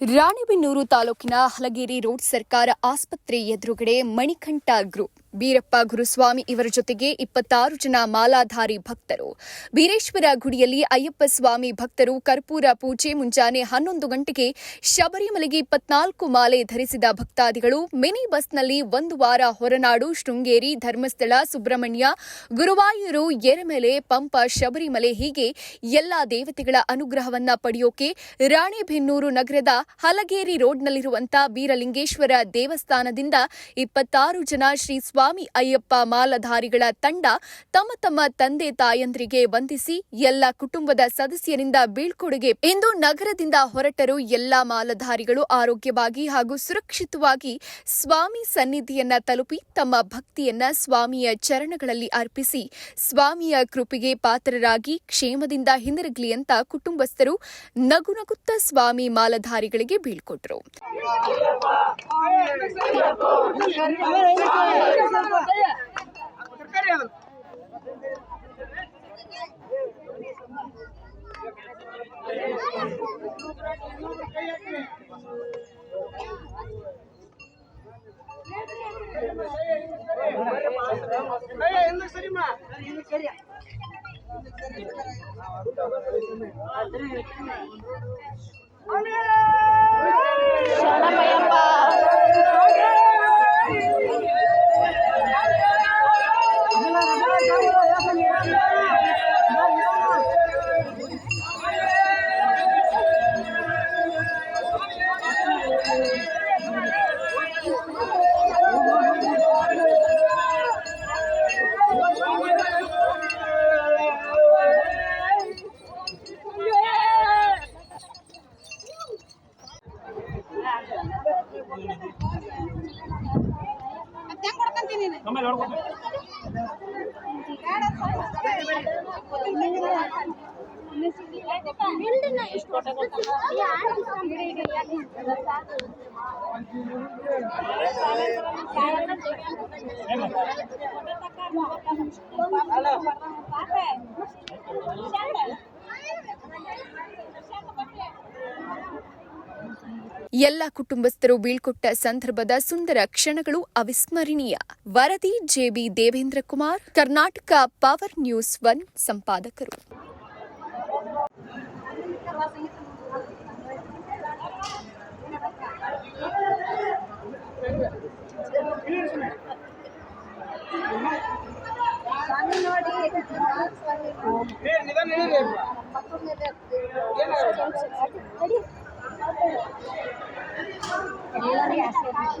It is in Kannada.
ರಾಣಿಬೆನ್ನೂರು ತಾಲೂಕಿನ ಹಲಗೇರಿ ರೋಡ್ ಸರ್ಕಾರ ಆಸ್ಪತ್ರೆ ಎದುರುಗಡೆ ಮಣಿಕಂಠ ಗ್ರೂಪ್. ಬೀರಪ್ಪ ಗುರುಸ್ವಾಮಿ ಇವರ ಜೊತೆಗೆ ಇಪ್ಪತ್ತಾರು ಜನ ಮಾಲಾಧಾರಿ ಭಕ್ತರು. ಬೀರೇಶ್ವರ ಗುಡಿಯಲ್ಲಿ ಅಯ್ಯಪ್ಪ ಸ್ವಾಮಿ ಭಕ್ತರು ಕರ್ಪೂರ ಪೂಜೆ ಮುಂಜಾನೆ ಹನ್ನೊಂದು ಗಂಟೆಗೆ ಶಬರಿಮಲೆಗೆ ಇಪ್ಪತ್ನಾಲ್ಕು ಮಾಲೆ ಧರಿಸಿದ ಭಕ್ತಾದಿಗಳು ಮಿನಿ ಬಸ್ನಲ್ಲಿ ಒಂದು ವಾರ ಹೊರನಾಡು, ಶೃಂಗೇರಿ, ಧರ್ಮಸ್ಥಳ, ಸುಬ್ರಹ್ಮಣ್ಯ, ಗುರುವಾಯೂರು ಎರೆಮೆಲೆ ಪಂಪ, ಶಬರಿಮಲೆ ಹೀಗೆ ಎಲ್ಲಾ ದೇವತೆಗಳ ಅನುಗ್ರಹವನ್ನ ಪಡೆಯೋಕೆ ರಾಣೆಬೆನ್ನೂರು ನಗರದ ಹಲಗೇರಿ ರೋಡ್ನಲ್ಲಿರುವಂತಹ ಬೀರಲಿಂಗೇಶ್ವರ ದೇವಸ್ಥಾನದಿಂದ ಇಪ್ಪತ್ತಾರು ಜನ ಶ್ರೀ ಅಯ್ಯಪ್ಪ ಮಾಲಧಾರಿಗಳ ತಂಡ ತಮ್ಮ ತಮ್ಮ ತಂದೆ ತಾಯಂದ್ರಿಗೆ ವಂದಿಸಿ ಎಲ್ಲ ಕುಟುಂಬದ ಸದಸ್ಯರಿಂದ ಬೀಳ್ಕೊಡುಗೆ. ಇಂದು ನಗರದಿಂದ ಹೊರಟರು ಎಲ್ಲ ಮಾಲಧಾರಿಗಳು ಆರೋಗ್ಯವಾಗಿ ಹಾಗೂ ಸುರಕ್ಷಿತವಾಗಿ ಸ್ವಾಮಿ ಸನ್ನಿಧಿಯನ್ನ ತಲುಪಿ ತಮ್ಮ ಭಕ್ತಿಯನ್ನ ಸ್ವಾಮಿಯ ಚರಣಗಳಲ್ಲಿ ಅರ್ಪಿಸಿ, ಸ್ವಾಮಿಯ ಕೃಪೆಗೆ ಪಾತ್ರರಾಗಿ ಕ್ಷೇಮದಿಂದ ಹಿಂದಿರುಗಲಿ ಅಂತ ಕುಟುಂಬಸ್ಥರು ನಗುನಗುತ್ತ ಸ್ವಾಮಿ ಮಾಲಧಾರಿಗಳಿಗೆ ಬೀಳ್ಕೊಟ್ರು. சரிம்மா சரியா சரணமையப்பா ಬಿಡಿ ಎಲ್ಲ ಕುಟುಂಬಸ್ಥರು ಬೀಳ್ಕೊಟ್ಟ ಸಂದರ್ಭದ ಸುಂದರ ಕ್ಷಣಗಳು ಅವಿಸ್ಮರಣೀಯ. ವರದಿ J B Devendra Kumar Karnataka power news one ಸಂಪಾದಕರು. ಸ್ವಾಮಿ ನೋಡಿ ಸ್ವಾಮಿ